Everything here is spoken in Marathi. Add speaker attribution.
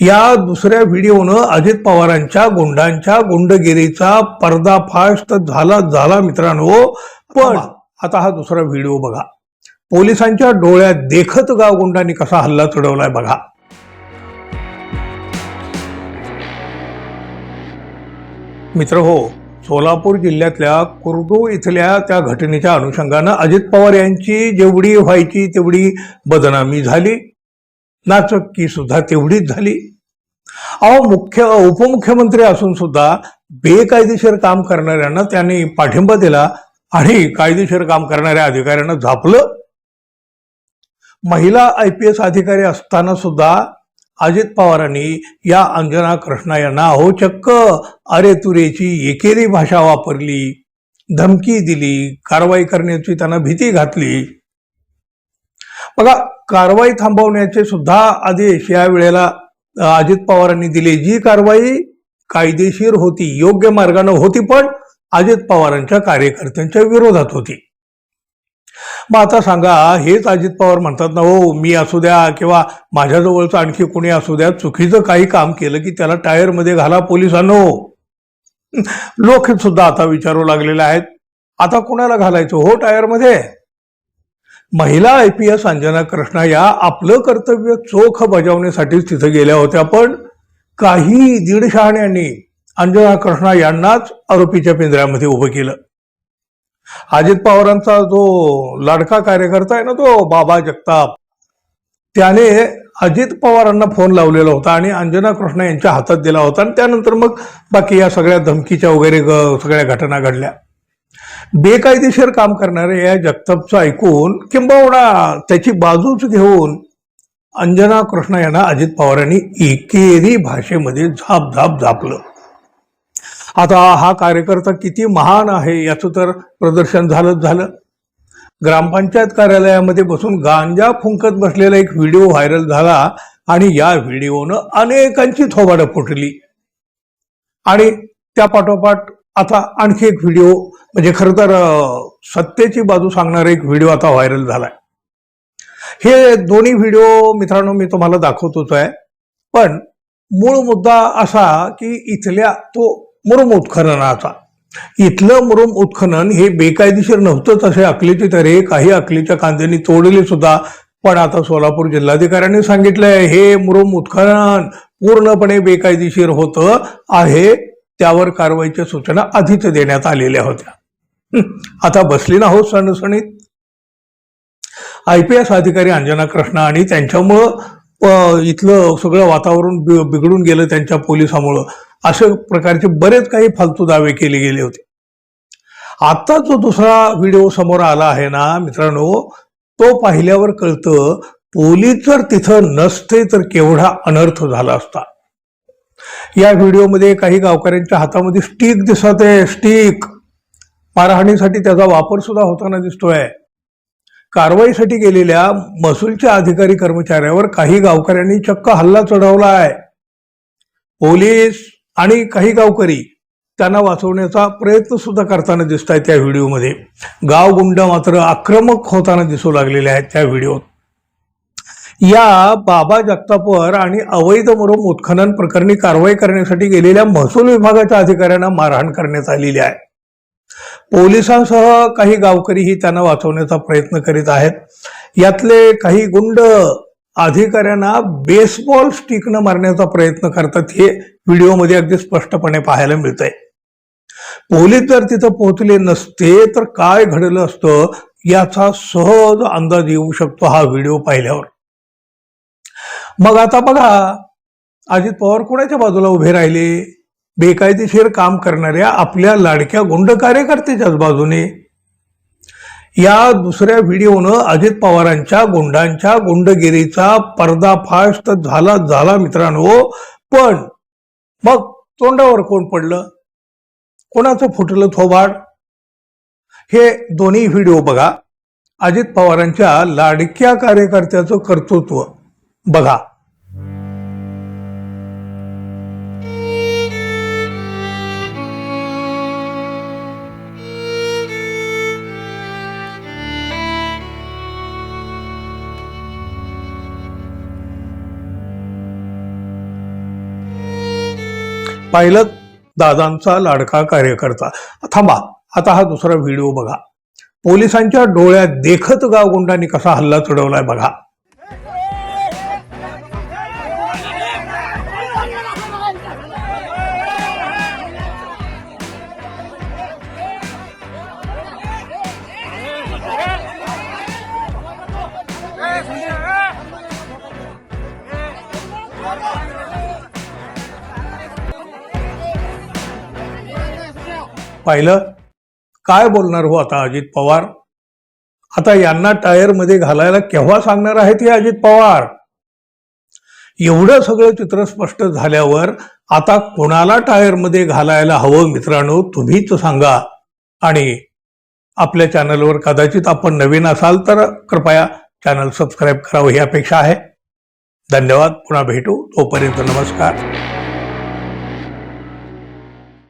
Speaker 1: या दुसऱ्या व्हिडिओनं अजित पवारांच्या गुंडांच्या गुंडगिरीचा पर्दाफाश तर झाला झाला मित्रांनो. पण आता हा दुसरा व्हिडिओ बघा. पोलिसांच्या डोळ्यात देखत गाव गुंडांनी कसा हल्ला चढवलाय बघा. मित्र हो सोलापूर जिल्ह्यातल्या कुर्डू इथल्या त्या घटनेच्या अनुषंगानं अजित पवार यांची जेवढी व्हायची तेवढी बदनामी झाली. नाचक्की सुद्धा तेवढीच झाली. अहो मुख्य उपमुख्यमंत्री असून सुद्धा बेकायदेशीर काम करणाऱ्यांना त्यांनी पाठिंबा दिला आणि कायदेशीर काम करणाऱ्या अधिकाऱ्यांना झापलं. महिला आय पी एस अधिकारी असताना सुद्धा अजित पवारांनी या अंजना कृष्णा यांना अहो चक्क अरे तुरेची एकेरी भाषा वापरली धमकी दिली कारवाई करण्याची त्यांना भीती घातली. बघा कारवाई थांबवण्याचे सुद्धा आदेश या वेळेला अजित पवारांनी दिले. जी कारवाई कायदेशीर होती योग्य मार्गानं होती पण अजित पवारांच्या कार्यकर्त्यांच्या विरोधात होती. मग आता सांगा हेच अजित पवार म्हणतात ना हो मी असू द्या किंवा माझ्याजवळचं आणखी कोणी असू द्या चुकीचं काही काम केलं की त्याला टायरमध्ये घाला पोलिसांनो. लोक सुद्धा आता विचारू लागलेले आहेत. आता कोणाला घालायचं? हो टायरमध्ये. महिला I P S Anjana Krishna या आपलं कर्तव्य चोख बजावण्यासाठीच तिथं गेल्या होत्या पण काही दीड शहाण्यांनी अंजना कृष्णा यांनाच आरोपीच्या पिंजऱ्यामध्ये उभं केलं. अजित पवारांचा जो लाडका कार्यकर्ता आहे ना तो बाबा जगताप त्याने अजित पवारांना फोन लावलेला होता आणि अंजना कृष्णा यांच्या हातात दिला होता आणि त्यानंतर मग बाकी या सगळ्या धमकीच्या वगैरे ग- सगळ्या घटना घडल्या. बेकायदेशीर काम करणारे या जगतापचं ऐकून किंबहुना त्याची बाजूच घेऊन अंजना कृष्णा यांना अजित पवारांनी एकेरी भाषेमध्ये झाप झाप झापलं. आता हा कार्यकर्ता किती महान आहे याचं तर प्रदर्शन झालंच झालं. ग्रामपंचायत कार्यालयामध्ये बसून गांजा फुंकत बसलेला एक व्हिडिओ व्हायरल झाला आणि या व्हिडिओनं अनेकांची थोबाडं फुटली. आणि त्या पाठोपाठ आता आणखी एक व्हिडिओ म्हणजे खरं तर सत्तेची बाजू सांगणारा एक व्हिडिओ आता व्हायरल झालाय. हे दोन्ही व्हिडिओ मित्रांनो मी तुम्हाला दाखवतोच आहे पण मूळ मुद्दा असा की इथल्या तो मुरुम उत्खननाचा इथलं मुरुम उत्खनन हे बेकायदेशीर नव्हतंच असे अकलीचे तरे काही अकलीच्या कांद्यांनी तोडले सुद्धा. पण आता सोलापूर जिल्हाधिकाऱ्यांनी सांगितलंय हे मुरुम उत्खनन पूर्णपणे बेकायदेशीर होतं आहे. त्यावर कारवाईच्या सूचना आधीच देण्यात आलेल्या होत्या. आता बसली ना हो सणसणीत? आय पी एस अधिकारी अंजना कृष्णा आणि त्यांच्यामुळं इथलं सगळं वातावरण बिघडून गेलं त्यांच्या पोलिसामुळं. अशा प्रकारचे बरेच काही फालतू दावे केले गेले होते. आता जो दुसरा व्हिडिओ समोर आला आहे ना मित्रांनो तो पाहिल्यावर कळतं पोलीस जर तिथं नसते तर केवढा अनर्थ झाला असता. या व्हिडिओमध्ये काही गावकऱ्यांच्या हातामध्ये स्टिक दिसत आहे. स्टिक. मारहाणीसाठी त्याचा वापर सुद्धा होताना दिसतोय. कारवाईसाठी गेलेल्या महसूलच्या अधिकारी कर्मचाऱ्यावर काही गावकऱ्यांनी चक्क हल्ला चढवला आहे. पोलीस आणि काही गावकरी त्यांना वाचवण्याचा प्रयत्न सुद्धा करताना दिसत आहेत त्या व्हिडिओमध्ये गावगुंड मात्र आक्रमक होताना दिसू लागलेले आहेत त्या व्हिडिओत. या बाबा जगतापवर आणि अवैध मुरुम उत्खनन प्रकरणी कारवाई करण्यासाठी गेलेल्या महसूल विभागाच्या अधिकाऱ्यांना मारहाण करण्यात आलेली आहे. पोलिसांसह काही गावकरीही त्यांना वाचवण्याचा प्रयत्न करीत आहेत. यातले काही गुंड अधिकाऱ्यांना बेसबॉल स्टिकनं मारण्याचा प्रयत्न करतात हे व्हिडिओमध्ये अगदी स्पष्टपणे पाहायला मिळतंय. पोलीस जर तिथं पोहोचले नसते तर काय घडलं असतं याचा सहज अंदाज येऊ शकतो हा व्हिडिओ पाहिल्यावर. मग आता बघा अजित पवार कोणाच्या बाजूला उभे राहिले? बेकायदेशीर काम करणाऱ्या आपल्या लाडक्या गुंड कार्यकर्त्याच्याच बाजूने. या दुसऱ्या व्हिडिओनं अजित पवारांच्या गुंडांच्या गुंडगिरीचा पर्दाफाश तर झाला झाला मित्रांनो पण मग तोंडावर कोण पडलं? कोणाचं फुटलं थोबाड? हे दोन्ही व्हिडिओ बघा अजित पवारांच्या लाडक्या कार्यकर्त्याचं कर्तृत्व. बघा. पाहिलं दादांचा लाडका कार्यकर्ता. थांबा आता हा दुसरा व्हिडिओ बघा. पोलिसांच्या डोळ्यात देखत गावगुंडांनी कसा हल्ला चढवलाय बघा. पाहिलं काय बोलणार हो आता अजित पवार? आता यांना टायरमध्ये घालायला केव्हा सांगणार आहेत हे अजित पवार? एवढं सगळं चित्र स्पष्ट झाल्यावर आता कोणाला टायरमध्ये घालायला हवं मित्रांनो तुम्हीच सांगा. आणि आपल्या चॅनलवर कदाचित आपण नवीन असाल तर कृपया चॅनल सबस्क्राईब करावं ही अपेक्षा आहे. धन्यवाद पुन्हा भेटू. तोपर्यंत नमस्कार.